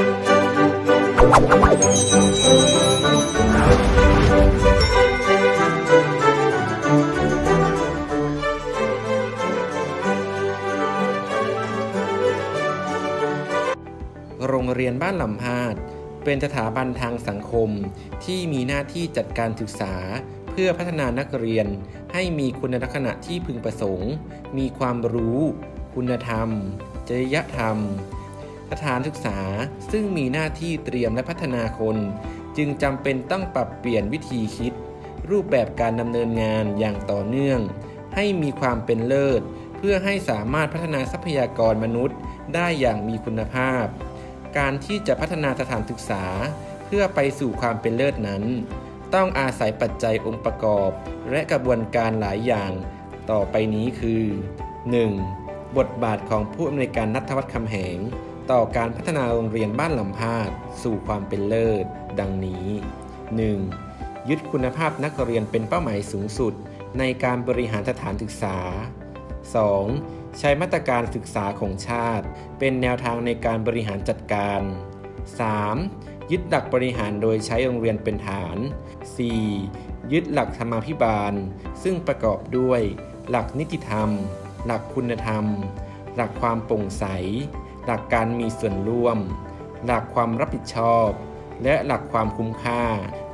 โรงเรียนบ้านลำพาด เป็นสถาบันทางสังคมที่มีหน้าที่จัดการศึกษาเพื่อพัฒนานักเรียนให้มีคุณลักษณะที่พึงประสงค์ มีความรู้ คุณธรรม จริยธรรม สถานศึกษาซึ่งมีหน้าที่เตรียมและพัฒนาคน จึงจำเป็นต้องปรับเปลี่ยนวิธีคิด รูปแบบการดำเนินงานอย่างต่อเนื่อง ให้มีความเป็นเลิศ เพื่อให้สามารถพัฒนาทรัพยากรมนุษย์ ได้อย่างมีคุณภาพ การที่จะพัฒนาสถานศึกษา เพื่อไปสู่ความเป็นเลิศนั้น ต้องอาศัยปัจจัยองค์ประกอบ และกระบวนการหลายอย่าง ต่อไปนี้คือ 1. บทบาทของผู้อำนวยการนัทวัฒน์คำแหง ต่อการพัฒนาโรงเรียนบ้านลำพาดสู่ความเป็นเลิศ ดังนี้ 1. ยึดคุณภาพนักเรียนเป็นเป้าหมายสูงสุด ในการบริหารสถานศึกษา 2. ใช้มาตรการศึกษาของชาติ เป็นแนวทางในการบริหารจัดการ 3. ยึดหลักบริหารโดยใช้โรงเรียนเป็นฐาน 4. ยึดหลักธรรมาภิบาล ซึ่งประกอบด้วย หลักนิติธรรม หลักคุณธรรม หลักความโปร่งใส หลักการมีส่วนร่วม หลักความรับผิดชอบ และหลักความคุ้มค่า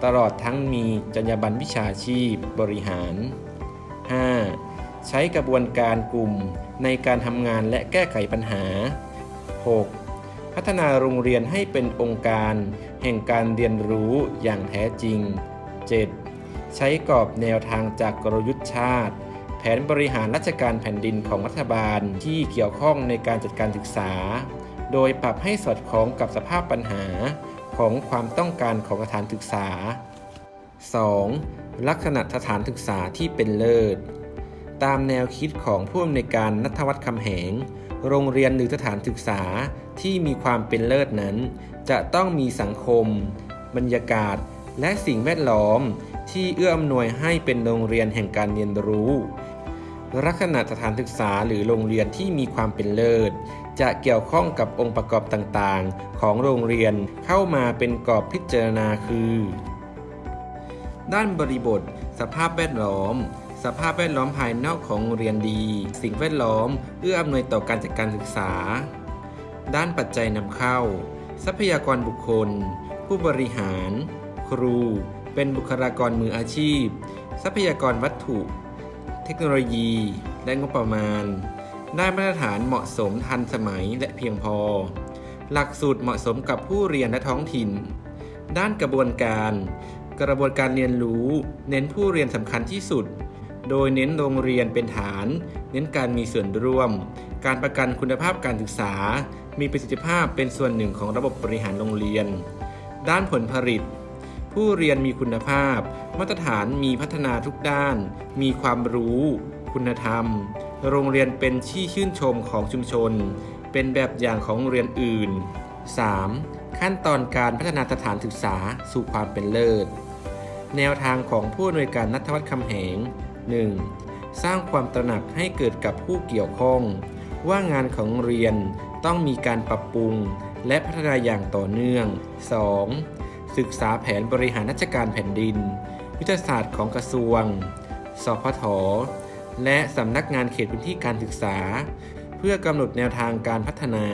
ตลอดทั้งมีจรรยาบรรณวิชาชีพบริหาร 5. ใช้กระบวนการกลุ่มในการทำงานและแก้ไขปัญหา 6. พัฒนาโรงเรียนให้เป็นองค์การ แห่งการเรียนรู้อย่างแท้จริง 7. ใช้กรอบแนวทางจากกลยุทธ์ชาติ นบริหารราชการแผ่นดินของรัฐบาลที่เกี่ยวข้องในการจัดการศึกษา โดยปรับให้สอดคล้องกับสภาพปัญหาของความต้องการของสถานศึกษา 2. ลักษณะสถานศึกษาที่เป็นเลิศ ตามแนวคิดของผู้อำนวยการนัทวัฒน์คำแหง โรงเรียนหรือสถานศึกษาที่มีความเป็นเลิศนั้น จะต้องมีสังคม บรรยากาศ และสิ่งแวดล้อมที่เอื้ออำนวยให้เป็นโรงเรียนแห่งการเรียนรู้ ลักษณะสถานศึกษาหรือโรงเรียนที่มีความเป็นเลิศ จะเกี่ยวข้องกับองค์ประกอบต่างๆ ของโรงเรียนเข้ามาเป็นกรอบพิจารณาคือ ด้านบริบท สภาพแวดล้อม สภาพแวดล้อมภายนอกของโรงเรียนดี สิ่งแวดล้อมเอื้ออำนวยต่อการจัดการศึกษา ด้านปัจจัยนำเข้า ทรัพยากรบุคคล ผู้บริหาร ครู เป็นบุคลากรมืออาชีพ ทรัพยากรวัตถุ เทคโนโลยี และงบประมาณ ได้มาตรฐานเหมาะสมทันสมัยและเพียงพอ หลักสูตรเหมาะสมกับผู้เรียนและท้องถิ่น ด้านกระบวนการ กระบวนการเรียนรู้ เน้นผู้เรียนสำคัญที่สุด โดยเน้นโรงเรียนเป็นฐาน เน้นการมีส่วนร่วม การประกันคุณภาพการศึกษา มีประสิทธิภาพเป็นส่วนหนึ่งของระบบบริหารโรงเรียน ด้านผลผลิต ผู้เรียนมีคุณภาพ มาตรฐานมีพัฒนาทุกด้าน มีความรู้ คุณธรรม โรงเรียนเป็นที่ชื่นชมของชุมชน เป็นแบบอย่างของโรงเรียนอื่น 3. ขั้นตอนการพัฒนาสถานศึกษาสู่ความเป็นเลิศ แนวทางของผู้อำนวยการนัทวัฒน์คำแหง 1. สร้างความตระหนักให้เกิดกับผู้เกี่ยวข้อง ว่างานของเรียนต้องมีการปรับปรุง และพัฒนาอย่างต่อเนื่อง 2. ศึกษาแผนบริหารราชการแผ่นดิน ยุทธศาสตร์ของกระทรวง สพท และสำนักงานเขตพื้นที่การศึกษา เพื่อกำหนดแนวทางการพัฒนา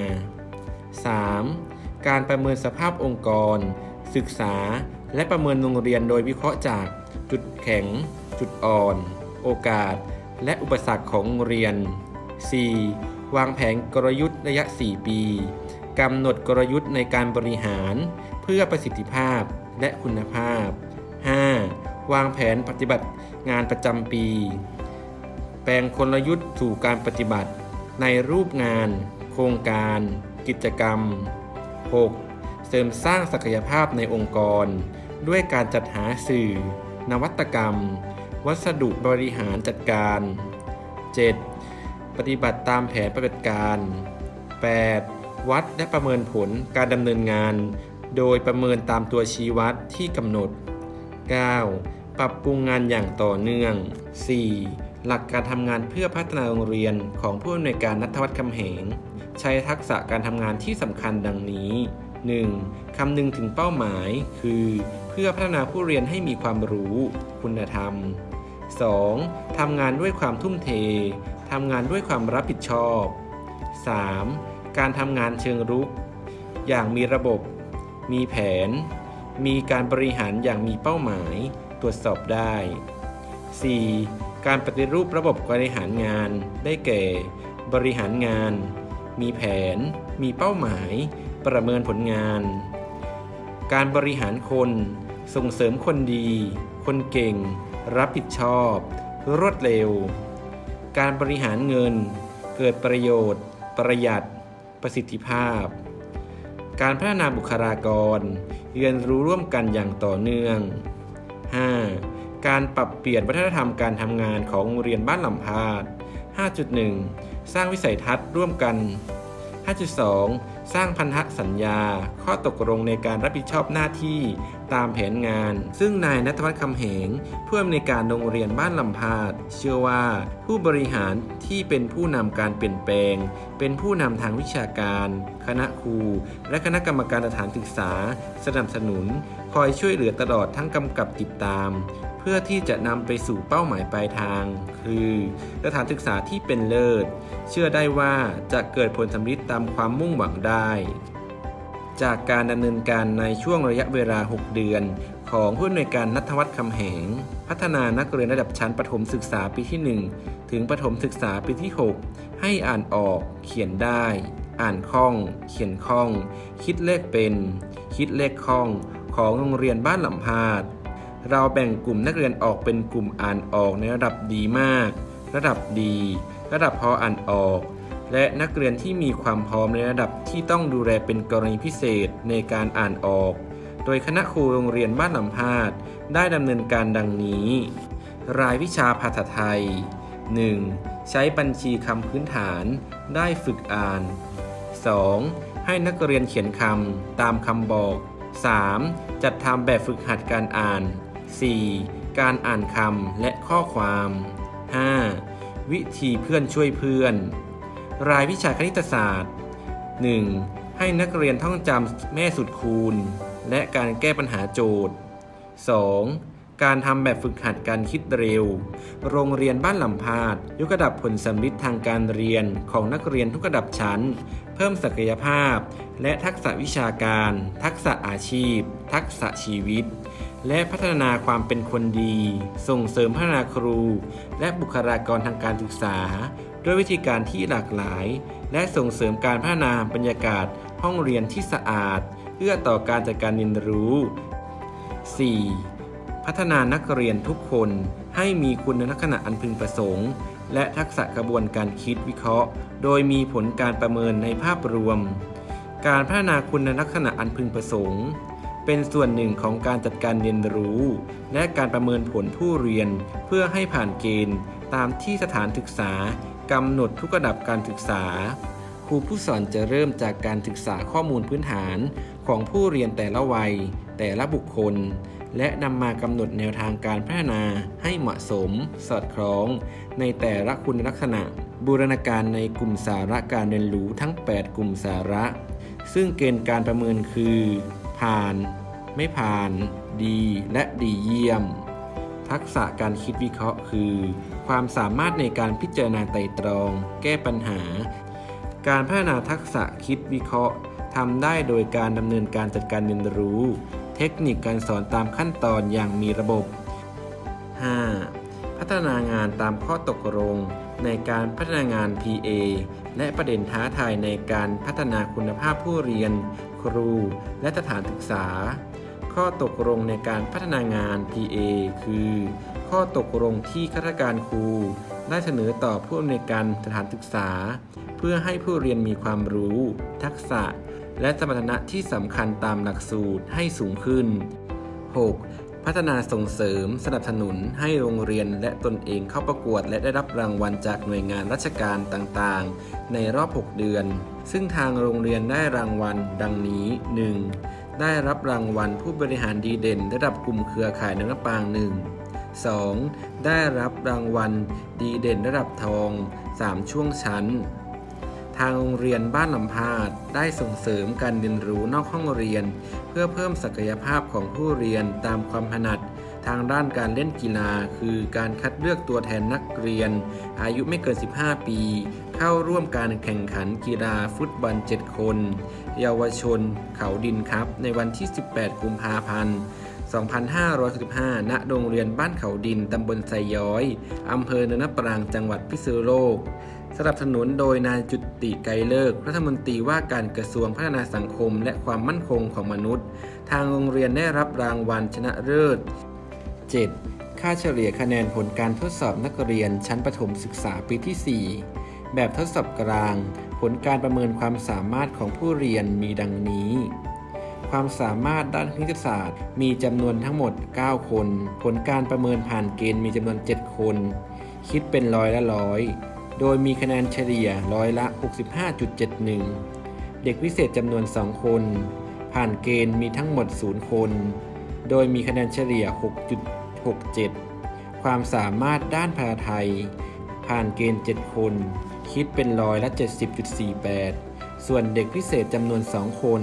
3. การประเมินสภาพองค์กร ศึกษา และประเมินโรงเรียนโดยวิเคราะห์จากจุดแข็ง จุดอ่อน โอกาส และอุปสรรคของโรงเรียน 4. วางแผนกลยุทธ์ระยะ 4 ปี กำหนดกลยุทธ์ในการบริหาร เพื่อประสิทธิภาพและคุณภาพ 5. วางแผนปฏิบัติงานประจำปี แปลงกลยุทธ์สู่การปฏิบัติ ในรูปงาน โครงการ กิจกรรม 6. เสริมสร้างศักยภาพในองค์กร ด้วยการจัดหาสื่อ นวัตกรรม วัสดุบริหารจัดการ 7. ปฏิบัติตามแผนปฏิบัติการ 8. วัดและประเมินผลการดำเนินงาน โดยประเมินตามตัวชี้วัดที่กำหนด 9. ปรับปรุงงานอย่างต่อเนื่อง 4. หลักการทำงานเพื่อพัฒนาโรงเรียนของผู้อำนวยการนัทวัฒน์คำแหง ใช้ทักษะการทำงานที่สำคัญดังนี้ 1. คำนึงถึงเป้าหมาย คือ เพื่อพัฒนาผู้เรียนให้มีความรู้ คุณธรรม 2. ทำงานด้วยความทุ่มเท ทำงานด้วยความรับผิดชอบ 3. การทำงานเชิงรุก อย่างมีระบบ มีแผน มีการบริหารอย่างมีเป้าหมาย ตรวจสอบได้ 4. การปฏิรูประบบบริหารงาน ได้แก่ บริหารงาน มีแผน มีเป้าหมาย ประเมินผลงาน การบริหารคน ส่งเสริมคนดี คนเก่ง รับผิดชอบ รวดเร็ว การบริหารเงิน เกิดประโยชน์ ประหยัด ประสิทธิภาพ การพัฒนาบุคลากร เรียนรู้ร่วมกันอย่างต่อเนื่อง 5. การปรับเปลี่ยนวัฒนธรรมการทำงานของโรงเรียนบ้านลำพาด 5.1 สร้างวิสัยทัศน์ร่วมกัน 5.2 สร้างพันธสัญญา ข้อตกลงในการรับผิดชอบหน้าที่ตามแผนงาน ซึ่งนายนัทวัฒน์คำเหงผู้อำนวยการโรงเรียนบ้านลำพาด เชื่อว่าผู้บริหารที่เป็นผู้นำการเปลี่ยนแปลง เป็นผู้นำทางวิชาการ คณะครู และคณะกรรมการสถานศึกษา สนับสนุน คอยช่วยเหลือตลอดทั้งกำกับติดตาม เพื่อที่จะนำไปสู่เป้าหมายปลายทาง คือสถานศึกษาที่เป็นเลิศ เชื่อได้ว่าจะเกิดผลสำลิดตามความมุ่งหวังได้ จากการดำเนินการในช่วงระยะเวลา 6 เดือนของผู้อำนวยการนัทวัฒน์คำแหง พัฒนานักเรียนระดับชั้นประถมศึกษาปีที่ 1 ถึงประถมศึกษาปีที่ 6 ให้อ่านออก เขียนได้ อ่านคล่อง เขียนคล่อง คิดเลขเป็น คิดเลขคล่อง ของโรงเรียนบ้านลำพาด เราแบ่งกลุ่มนักเรียนออกเป็นกลุ่มอ่านออกในระดับดีมาก ระดับดี ระดับพออ่านออก และนักเรียนที่มีความพร้อมในระดับที่ต้องดูแลเป็นกรณีพิเศษในการอ่านออก โดยคณะครูโรงเรียนบ้านลำพาดได้ดำเนินการดังนี้ รายวิชาภาษาไทย 1. ใช้บัญชีคำพื้นฐาน ได้ฝึกอ่าน 2. ให้นักเรียนเขียนคำตามคำบอก 3. จัดทำแบบฝึกหัดการอ่าน 4. การอ่านคำและข้อความ 5. วิธีเพื่อนช่วยเพื่อน รายวิชาคณิตศาสตร์ 1. ให้นักเรียนท่องจำแม่สุดคูณ และการแก้ปัญหาโจทย์ 2. การทำแบบฝึกหัดการคิดเร็ว โรงเรียนบ้านลำพาด ยกระดับผลสำลิดทางการเรียนของนักเรียนทุกระดับชั้น เพิ่มศักยภาพ และทักษะวิชาการ ทักษะอาชีพ ทักษะชีวิต และพัฒนาความเป็นคนดี ส่งเสริมพัฒนาครู และบุคลากรทางการศึกษา ด้วยวิธีการที่หลากหลาย และส่งเสริมการพัฒนาบรรยากาศห้องเรียนที่สะอาดเอื้อต่อการจัดการเรียนรู้ 4. พัฒนานักเรียนทุกคนให้มีคุณลักษณะอันพึงประสงค์ และทักษะกระบวนการคิดวิเคราะห์ โดยมีผลการประเมินในภาพรวม การพัฒนาคุณลักษณะอันพึงประสงค์ เป็นส่วนหนึ่งของการจัดการเรียนรู้ และการประเมินผลผู้เรียน เพื่อให้ผ่านเกณฑ์ ตามที่สถานศึกษากำหนดทุกระดับการศึกษา ครูผู้สอนจะเริ่มจากการศึกษาข้อมูลพื้นฐานของผู้เรียนแต่ละวัย แต่ละบุคคล และนำมากำหนดแนวทางการพัฒนาให้เหมาะสม สอดคล้อง ในแต่ละคุณลักษณะ บูรณาการในกลุ่มสาระการเรียนรู้ทั้ง 8 กลุ่มสาระ ซึ่งเกณฑ์การประเมินคือ ผ่าน ไม่ผ่านดีและดีเยี่ยม ทักษะการคิดวิเคราะห์คือ ความสามารถในการพิจารณาไตรตรอง แก้ปัญหา การพัฒนาทักษะคิดวิเคราะห์ทำได้โดยการดำเนินการจัดการเรียนรู้ เทคนิคการสอนตามขั้นตอนอย่างมีระบบ 5. พัฒนางานตามข้อตกลงในการพัฒนางาน PA และประเด็นท้าทายในการพัฒนาคุณภาพผู้เรียน ครู และสถานศึกษา ข้อตกลงในการพัฒนางาน PA คือ ข้อตกลงที่ข้าราชการครู ได้เสนอต่อผู้อำนวยการสถานศึกษา เพื่อให้ผู้เรียนมีความรู้ ทักษะ และสมรรถนะที่สำคัญตามหลักสูตรให้สูงขึ้น 6. พัฒนาส่งเสริมสนับสนุนให้โรงเรียนและตนเองเข้าประกวด และได้รับรางวัลจากหน่วยงานราชการต่างๆ ในรอบ 6 เดือน ซึ่งทางโรงเรียนได้รางวัล ดังนี้ 1. ได้รับรางวัลผู้บริหารดีเด่น ระดับกลุ่มเครือข่ายนลำปาง1 2. ได้รับรางวัลดีเด่นระดับทอง 3 ช่วงชั้น ทางโรงเรียนบ้านลำพาดได้ส่งเสริมการเรียนรู้นอกห้องเรียน เพื่อเพิ่มศักยภาพของผู้เรียนตามความถนัด ทางด้านการเล่นกีฬา คือการคัดเลือกตัวแทนนักเรียน อายุไม่เกิน 15 ปี เข้าร่วมการแข่งขันกีฬาฟุตบอล 7 คน เยาวชน เขาดินครับ ในวันที่ 18 กุมภาพันธ์2565 ณ โรงเรียนบ้านเขาดิน ตำบลไซย้อย อำเภอเนินนปราง จังหวัดพิษณุโลก สนับสนุนโดยนายจุติไกรเลิก รัฐมนตรีว่าการกระทรวงพัฒนาสังคมและความมั่นคงของมนุษย์ ทางโรงเรียนได้รับรางวัลชนะเลิศ 7. ค่าเฉลี่ยคะแนนผลการทดสอบนักเรียนชั้นประถมศึกษาปีที่ 4 แบบทดสอบกลาง ผลการประเมินความสามารถของผู้เรียนมีดังนี้ ความสามารถด้านคณิตศาสตร์ มีจำนวนทั้งหมด 9 คน ผลการประเมินผ่านเกณฑ์มีจำนวน 7 คน คิดเป็นร้อยละร้อย โดยมีคะแนนเฉลี่ยร้อยละ 65.71 เด็กพิเศษจำนวน 2 คน ผ่านเกณฑ์มีทั้งหมด 0 คนโดยมีคะแนนเฉลี่ย 6.67 ความสามารถด้านภาษาไทย ผ่านเกณฑ์ 7 คน คิดเป็นร้อยละ 70.48 ส่วนเด็กพิเศษจำนวน 2 คน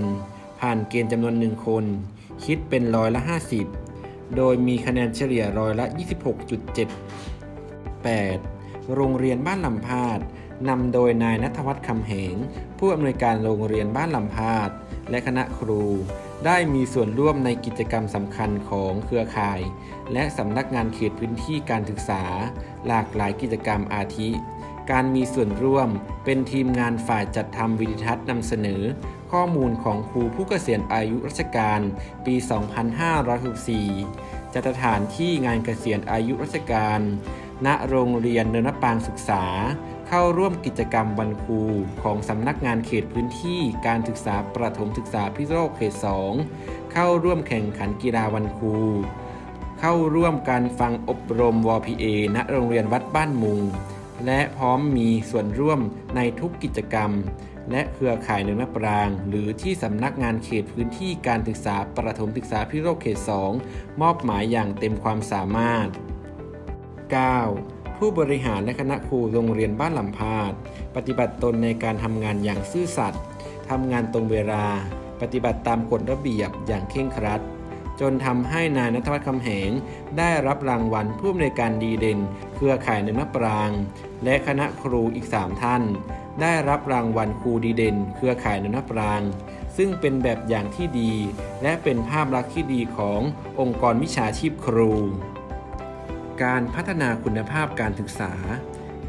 ผ่านเกณฑ์จำนวน 1 คน คิดเป็นร้อยละ 50 โดยมีคะแนนเฉลี่ยร้อยละ 26.78 โรงเรียนบ้านลำพาดนำโดยนายนัทวัฒน์คำแหง ผู้อำนวยการโรงเรียนบ้านลำพาด และคณะครู ได้มีส่วนร่วมในกิจกรรมสำคัญของเครือข่าย และสำนักงานเขตพื้นที่การศึกษา หลากหลายกิจกรรมอาทิ การมีส่วนร่วมเป็นทีมงานฝ่ายจัดทำวิดีทัศน์นำเสนอ ข้อมูลของครูผู้เกษียณอายุราชการ ปี 2564จัดสถานที่งานเกษียณอายุราชการ ณโรงเรียนเนินปางศึกษา เข้าร่วมกิจกรรมวันครูของสำนักงานเขตพื้นที่การศึกษาประถมศึกษาพิษณุโลกเขต 2 เข้าร่วมแข่งขันกีฬาวันครู เข้าร่วมการฟังอบรมว PA ณโรงเรียนวัดบ้านมุง และพร้อมมีส่วนร่วมในทุกกิจกรรม และเครือข่ายเนินมะปราง หรือที่สำนักงานเขตพื้นที่การศึกษาประถมศึกษาพิษณุโลกเขต 2 มอบหมายอย่างเต็มความสามารถ 9. ผู้บริหารและคณะครูโรงเรียนบ้านลำพาด ปฏิบัติตนในการทำงานอย่างซื่อสัตย์ทำงานตรงเวลา ปฏิบัติตามกฎระเบียบอย่างเคร่งครัด จนทำให้นายนัทวัฒน์คำแหง ได้รับรางวัลผู้อำนวยการดีเด่น เครือข่ายในมะปราง และคณะครูอีก 3 ท่าน ได้รับรางวัลครูดีเด่น เครือข่ายในมะปราง ซึ่งเป็นแบบอย่างที่ดี และเป็นภาพลักษณ์ที่ดีขององค์กรวิชาชีพครู การพัฒนาคุณภาพการศึกษา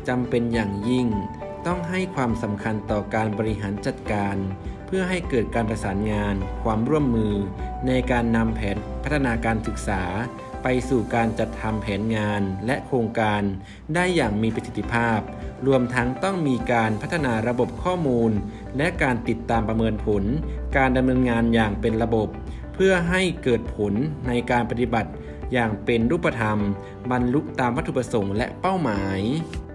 จำเป็นอย่างยิ่ง ต้องให้ความสำคัญต่อการบริหารจัดการ เพื่อให้เกิดการประสานงาน ความร่วมมือ ในการนำแผนพัฒนาการศึกษา ไปสู่การจัดทำแผนงานและโครงการ ได้อย่างมีประสิทธิภาพ รวมทั้งต้องมีการพัฒนาระบบข้อมูล และการติดตามประเมินผล การดำเนินงานอย่างเป็นระบบ พื่อให้เกิดผลในการปฏิบัติอย่างเป็นรูปธรรม บรรลุตามวัตถุประสงค์และเป้าหมาย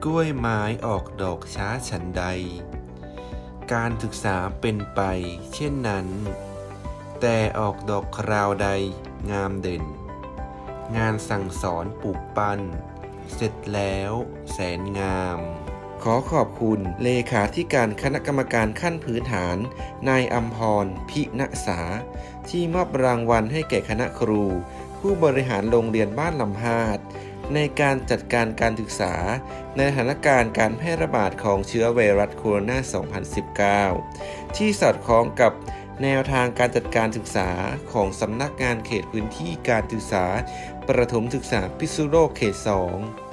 กล้วยไม้ออกดอกช้าฉันใด การศึกษาเป็นไปเช่นนั้น แต่ออกดอกคราวใดงามเด่น งานสั่งสอนปลูกปั้น เสร็จแล้วแสนงาม ขอขอบคุณเลขาธิการคณะกรรมการขั้นพื้นฐาน นายอัมพร พิณษา ที่มอบรางวัลให้แก่คณะครู ผู้บริหารโรงเรียนบ้านลำพาด ในการจัดการการศึกษา ในสถานการณ์การแพร่ระบาดของเชื้อไวรัสโคโรนา 2019 ที่สอดคล้องกับแนวทางการจัดการศึกษาของสำนักงานเขตพื้นที่การศึกษา ประถมศึกษาพิษณุโลกเขต 2